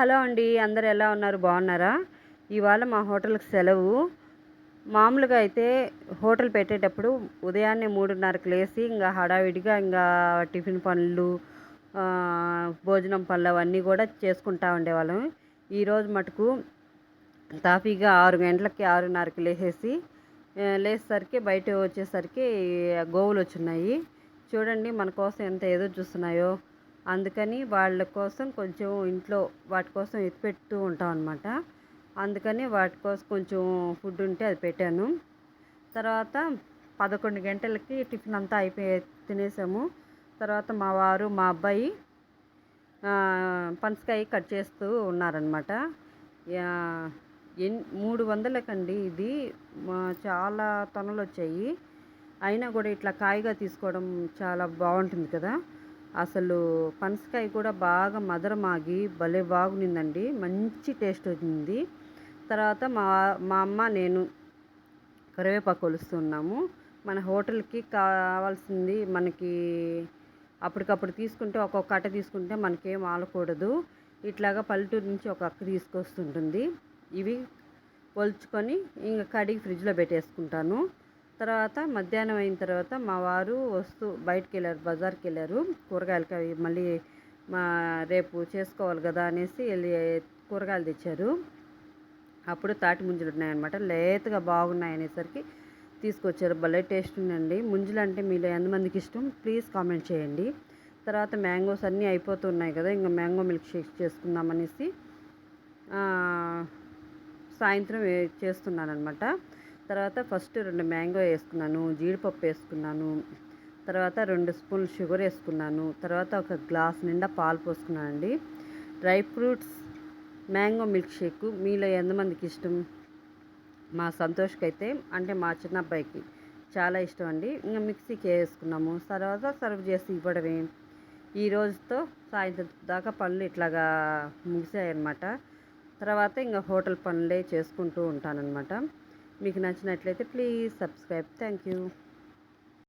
Hello అండి అందరు ఎలా ఉన్నారు? బాగున్నారా? ఇవాళ మా హోటల్కి సెలవు. మామూలుగా అయితే హోటల్ పెట్టేటప్పుడు ఉదయాన్నే మూడున్నరకు లేసి ఇంకా హడావిడిగా ఇంకా టిఫిన్ పనులు భోజనం పనులు అవన్నీ కూడా చేసుకుంటా ఉండేవాళ్ళం. ఈరోజు మటుకు తాపీగా ఆరు గంటలకి ఆరున్నరకి లేసేసి లేసేసరికి లేచేసరికి బయట వచ్చేసరికి గోవులు వచ్చున్నాయి. చూడండి మన కోసం ఎంత ఎదురు చూస్తున్నాయో. అందుకని వాళ్ళ కోసం కొంచెం ఇంట్లో వాటి కోసం ఎత్తిపెడుతూ ఉంటాం అనమాట అందుకని వాటి కోసం కొంచెం ఫుడ్ ఉంటే అది పెట్టాను. తర్వాత పదకొండు గంటలకి టిఫిన్ అంతా అయిపోయి తినేసాము. తర్వాత మా వారు మా అబ్బాయి పనసకాయ కట్ చేస్తూ ఉన్నారనమాట ఎన్ మూడు వందలకండి ఇది. మా- చాలా తొనలు వచ్చాయి అయినా కూడా ఇట్లా కాయగా తీసుకోవడం చాలా బాగుంటుంది కదా. అసలు పనసకాయ కూడా బాగా మదరమాగి భలే బాగునిందండి. మంచి టేస్ట్ వచ్చింది. తర్వాత మా మా అమ్మ నేను కరివేపాకు కొలుస్తున్నాము మన హోటల్కి కావాల్సింది మనకి అప్పటికప్పుడు తీసుకుంటే ఒక్కొక్క అట్ట తీసుకుంటే మనకేం ఆలకూడదు. ఇట్లాగా పల్లెటూరు నుంచి ఒక అక్క తీసుకొస్తుంటుంది. ఇవి కొలుచుకొని ఇంకా కడిగి ఫ్రిడ్జ్లో పెట్టేసుకుంటాను. తర్వాత మధ్యాహ్నం అయిన తర్వాత మా వారు వస్తూ బయటకు వెళ్ళారు బజార్కి వెళ్ళారు కూరగాయలకి అవి మళ్ళీ మా రేపు చేసుకోవాలి కదా అనేసి వెళ్ళి కూరగాయలు తెచ్చారు. అప్పుడు తాటి ముంజలు ఉన్నాయన్నమాట. లేతగా బాగున్నాయి అనేసరికి తీసుకొచ్చారు. భలే టేస్ట్ ఉందండి. ముంజలు అంటే మీలో ఎంతమందికి ఇష్టం? ప్లీజ్ కామెంట్ చేయండి. తర్వాత మ్యాంగోస్ అన్నీ అయిపోతున్నాయి కదా ఇంకా మ్యాంగో మిల్క్ షేక్ చేసుకుందాం అనేసి సాయంత్రం చేస్తున్నాను అనమాట తర్వాత ఫస్ట్ రెండు మ్యాంగో వేసుకున్నాను జీడిపప్పు వేసుకున్నాను తర్వాత రెండు స్పూన్లు షుగర్ వేసుకున్నాను తర్వాత ఒక గ్లాస్ నిండా పాలు పోసుకున్నానండి. Dry fruits mango milk shake మీలో ఎంతమందికి ఇష్టం? మా సంతోష్కి అయితే అంటే మా చిన్న అబ్బాయికి చాలా ఇష్టం అండి ఇంకా మిక్సీకి వేసుకున్నాము? తర్వాత సర్వ్ చేసి ఇవ్వడమే. ఈ రోజుతో సాయంత్రం దాకా పనులు ఇట్లాగా ముగిసాయన్నమాట. తర్వాత ఇంకా హోటల్ పనులే చేసుకుంటూ ఉంటానన్నమాట. మీకు నచ్చినట్లయితే ప్లీజ్ సబ్స్క్రైబ్. Thank you.